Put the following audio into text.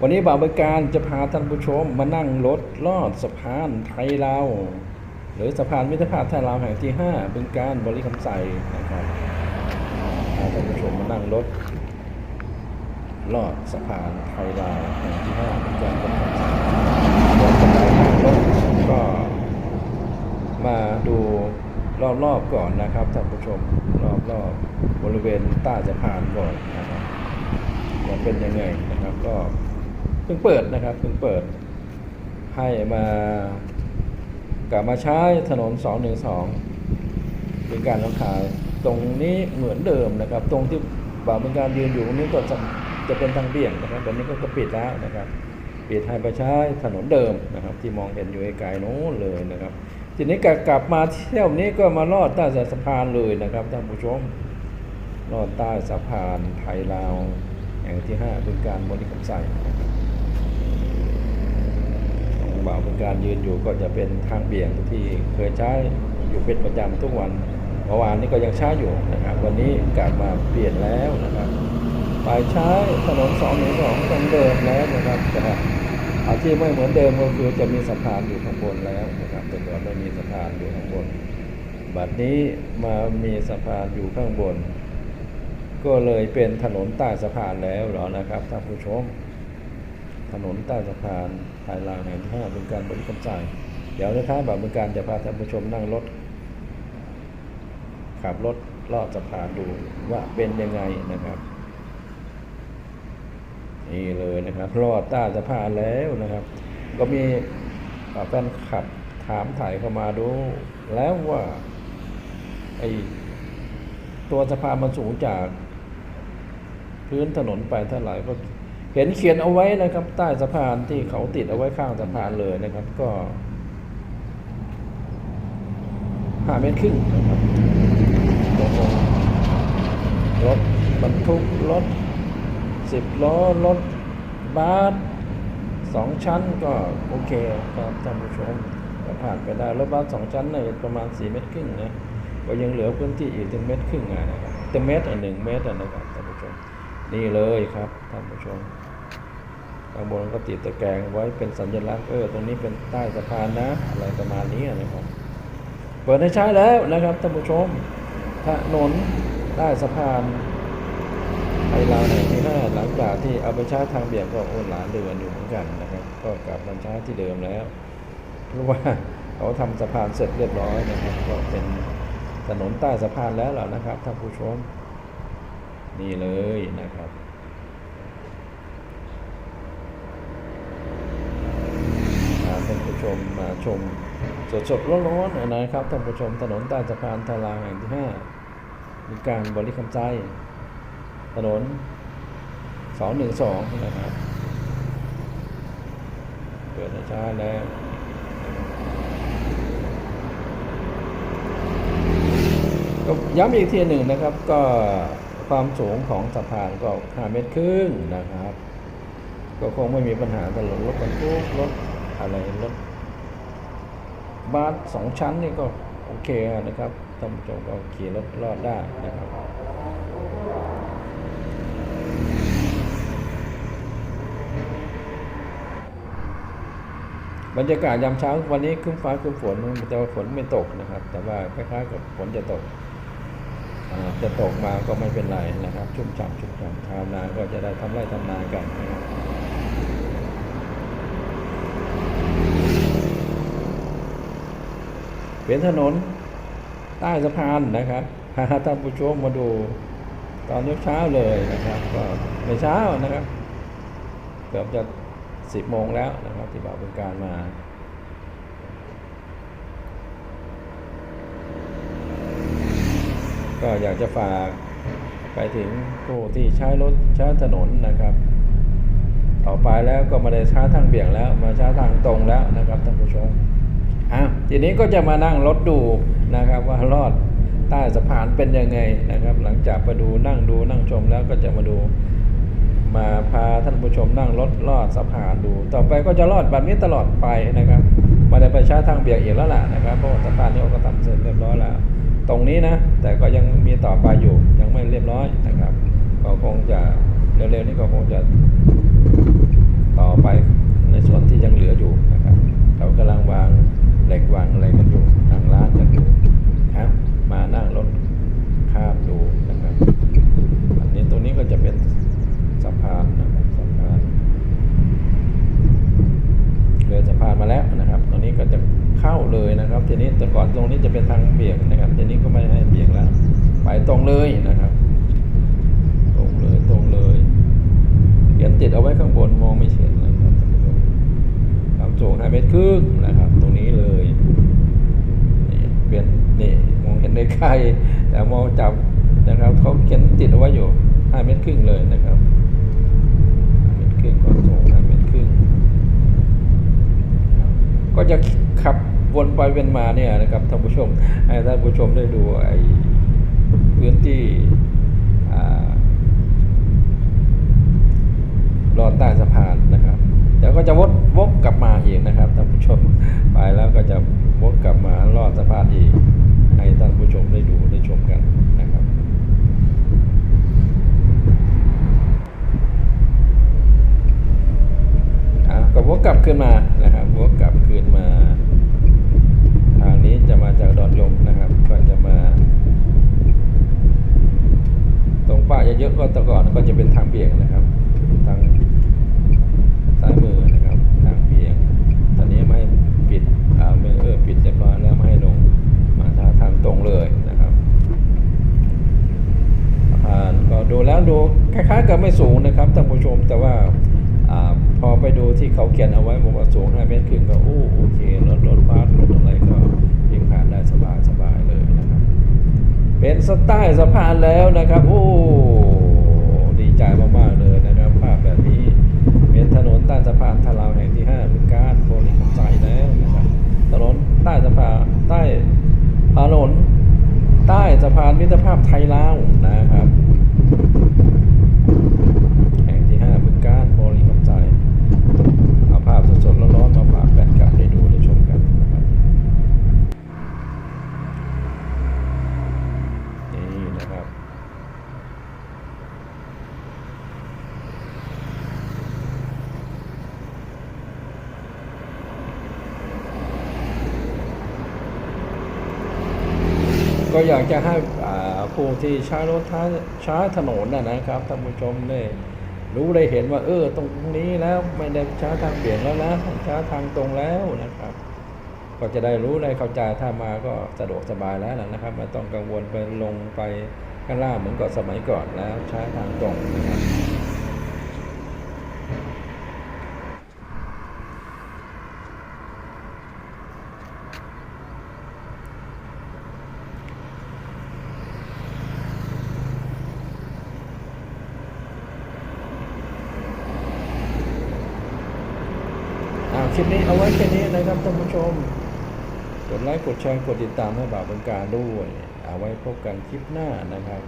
วันนี้บ่าวบริการจะพาท่านผู้ชมมานั่งรถลอดสะพานไทยลาวหรือสะพานมิตรภาพไทยลาวแห่งที่ 5 บึงการบริคำใสนะครับพาท่านผู้ชมมานั่งรถลอดสะพานไทยลาวแห่งที่ 5 บึงการบริคำใสเดี๋ยวจะไปนั่งรถก็มาดูรอบๆก่อนนะครับท่านผู้ชมรอบๆบริเวณใต้สะพานก่อนนะครับว่าเป็นยังไงนะครับก็ เพิ่งเปิดนะครับเพิ่งเปิด ให้มากลับมาใช้ถนน 212เป็นการลงขายตรงนี้เหมือนเดิมนะครับ ตรงที่บ่าวเป็นการยืนอยู่ตรงนี้ก็จะจะเป็นทางเบี่ยงนะครับตอนนี้ก็ปิดแล้วนะครับปิดให้ไปใช้ถนนเดิมนะครับ ที่มองเห็นอยู่ไกลๆโน้นเลยนะครับ ทีนี้กกลับมาเที่ยวนี้ก็มาลอดใต้สะพานเลยนะครับท่านผู้ชมลอดใต้สะพานไทยลาวแห่งที่5เป็นการบริคำใส่นะครับ ตรงบ่าวเป็นการยืนอยู่ก็จะเป็นทางเบี่ยงที่เคยใช้อยู่เป็นประจำทุกวันเมื่อวานนี้ก็ยังใช้อยู่นะครับ วันนี้กลับมาเปลี่ยนแล้วนะครับไปใช้ถนนสองหนึ่งสองตรงเดิมแล้วนะครับแต่อาที่ไม่เหมือนเดิมก็คือจะมีสะพานอยู่ข้างบนแล้วนะครับแต่ก่อนไม่มีสะพานอยู่ข้างบนบัดนี้มามีสะพานอยู่ข้างบน ก็เลยเป็นถนนใต้สะพานแล้วหรอนะครับท่านผู้ชม ถนนใต้สะพานภายลางแห่งที่ห้าเป็นการบริการจ่าย เดี๋ยวในะครับแบบเป็นการจะพาท่านผู้ชมนั่งรถ ขับรถลอดสะพานดูว่าเป็นยังไงนะครับนี่เลยนะครับลอดใต้สะพานแล้วนะครับ ก็มีอ่าแฟนขับถามถ่ายเข้ามาดู แล้วว่าไอตัวสะพานมันสูงจาก พื้นถนนไปเท่าไหร่ก็ เห็นเขียนเอาไว้นะครับ ใต้สะพานที่เขาติดเอาไว้ข้างสะพานเลยนะครับ ก็ห้าเมตรครึ่งนะครับรถบรรทุกรถสิบล้อรถบัสสองชั้นก็โอเคครับท่านผู้ชมก็ผ่านไปได้รถบัสสองชั้นเนี่ยประมาณสี่เมตรครึ่งนะก็ยังเหลือพื้นที่อีกถึงเมตรครึ่งนะครับถึงเมตรอะหนึ่งเมตรนะครับท่านผู้ชมนี่เลยครับท่านผู้ชม ข้างบนก็ติดตะแกรงไว้เป็นสัญลักษณ์เออตรงนี้เป็นใต้สะพานนะ อะไรประมาณนี้นะครับเปิดให้ใช้แล้วนะครับท่านผู้ชมถนนใต้สะพานไทยลาวแห่งที่ห้าหลังจากที่เอาไปใช้ทางเบี่ยงก็โอนหลานเดือนอยู่เหมือนกันนะครับ ก็กลับมาใช้ที่เดิมแล้ว เพราะว่าเขาทำสะพานเสร็จเรียบร้อยนะครับก็เป็นถนนใต้สะพานแล้วล่ะนะครับท่านผู้ชม นี่เลยนะครับพาท่านผู้ช มมาชมสดๆร้อนๆนะครับท่านผู้ชมถนนใต้สะพานทาราแห่งที่ห้ามีการบริคำใจ ถนนสองหนึ่งสองนะครับ เปิดให้ใช้แล้วก็ย้ำอีกทีหนึ่งนะครับก็ความสูงของสะพานก็ 5 เมตรครึ่งนะครับ ก็คงไม่มีปัญหาตลอดรถบรรทุกรถอะไรรถ บัสสองชั้นนี่ก็โอเคนะครับท่านผู้ชมก็ขี่รถรอดได้นะครับบรรยากาศยามเช้าวันนี้คึ้มฟ้าคึ้มฝนแต่ว่าฝนไม่ตกนะครับ แต่ว่าคล้ายๆกับฝนจะตกจะตกมาก็ไม่เป็นไรนะครับ ชุ่มฉ่ำชุ่มฉ่ำชาวนาก็จะได้ทำไร่ทำนากันนะครับ เป็นถนนใต้สะพานนะครับพาท่านผู้ชมมาดูตอนเช้าเลยนะครับ ก็ในเช้านะครับ เกือบจะสิบโมงแล้วนะครับ ที่บ่าวเป็นการมาก็อยากจะฝากไปถึงผู้ที่ใช้รถใช้ถนนนะครับ ต่อไปแล้วก็มาได้ช้าทางเบี่ยงแล้ว มาช้าทางตรงแล้วนะครับท่านผู้ชม อ้าวทีนี้ก็จะมานั่งรถดูนะครับว่ารอดใต้สะพานเป็นยังไงนะครับ หลังจากไปดูนั่งดูนั่งชมแล้วก็จะมาดูมาพาท่านผู้ชมนั่งรถลอดสะพานดู ต่อไปก็จะลอดแบบนี้ตลอดไปนะครับมาได้ระชาทางเบี่ยงอีกแล้วล่ะนะครับเพราะสะพานนี้ก็ทำเสร็จเรียบร้อยแล้ว ตรงนี้นะ แต่ก็ยังมีต่อไปอยู่ยังไม่เรียบร้อยนะครับ ก็คงจะเร็วๆนี้ก็คงจะต่อไปในส่วนที่ยังเหลืออยู่นะครับ เขากำลังวาง เหล็กวางอะไรกันอยู่ทางร้านกันอยู่ครับ มานั่งรถข้ามดูนะครับ อันนี้ตัวนี้ก็จะเป็นสะพานนะครับสะพานเรือสะพานมาแล้วนะครับ ตรงนี้ก็จะเข้าเลยนะครับ ทีนี้แต่ก่อนตรงนี้จะเป็นทางเบี่ยงนะครับทีนี้ก็ไม่ให้เบี่ยงแล้วไปตรงเลยนะครับ ตรงเลยตรงเลยเขียนติดเอาไว้ข้างบนมองไม่เห็นนะครับความสูงห้าเมตรครึ่งนะ มองเห็นได้ไกลแต่มองจับนะครับเขาเขียนติดเอาไว้อยู่5เมตรครึ่งเลยนะครับเมตรครึ่งความสูง5เมตรครึ่งก็จะขับวนไปเป็นมาเนี่ยนะครับท่านผู้ชมให้ท่านผู้ชมได้ดูไอ้พื้นที่รอดใต้สะพานนะครับเดี๋ยวก็จะวดวกกลับมาอีกนะครับท่านผู้ชมไปแล้วก็จะวกกลับมาลอดสะพานอีก ให้ท่านผู้ชมได้ดูได้ชมกันนะครับอะก็วกลับขึ้นมานะครับวกกลับขึ้นมา ทางนี้จะมาจากดอนยมนะครับ ก็จะมา ตรงป้าเยอะๆก็ต่ก่อนก็จะเป็นทางเบี่ยงนะครับ ทางซ้ายมือนะครับ ทางเบี่ยงตอนนี้ไม่ปิดอ่าไม่เออปิดเรียบร้อยแล้วไม่ให้ลงมาทางทางตรงเลยนะครับสะพานก็ ดูแล้วดูคล้ายๆกับไม่สูงนะครับท่านผู้ชมแต่ว่าอพอไปดูที่เขาเขียนเอาไว้บอกว่าสูง 5 เมตรครึ่งก็โอ้โอเครถรถบัสรถอะไรก็วิ่งผ่านได้สบายสบายเลยนะครับ เป็นสไตล์สะพานแล้วนะครับ โอ้ดีใจมากๆเลยนะครับ ภาพแบบนี้เป็นถนนใต้สะพานทาราวแห่งที่5เป็นการบริหารใจแล้วนะครับถนนใต้สะพานใต้ถนนใต้สะพานมิตรภาพไทยลาวนะครับ แห่งที่5บึงการบริกรรมใจเอาภาพสดๆร้อนๆมาฝากแฟนคลับได้ดูได้ชมกันนะครับนี่นะครับ ก็อยากจะให้ผู้ที่ใช้รถใช้ถนนนะนะครับท่านผู้ชมได้รู้ได้เห็นว่า เออ ตรงนี้แล้วไม่ได้ใช้ทางเบี่ยงแล้วนะใช้ทางตรงแล้วนะครับ ก็จะได้รู้ได้เข้าใจถ้ามาก็สะดวกสบายแล้วนะครับไม่ต้องกังวลไปลงไปข้างล่างเหมือนกับสมัยก่อนแล้วใช้ทางตรงนะครับ คลิปนี้เอาไว้แค่นี้นะครับท่านผู้ชม กดไลค์กดแชร์กดติดตามให้บ่าวบรรการด้วย เอาไว้พบกันคลิปหน้านะครับ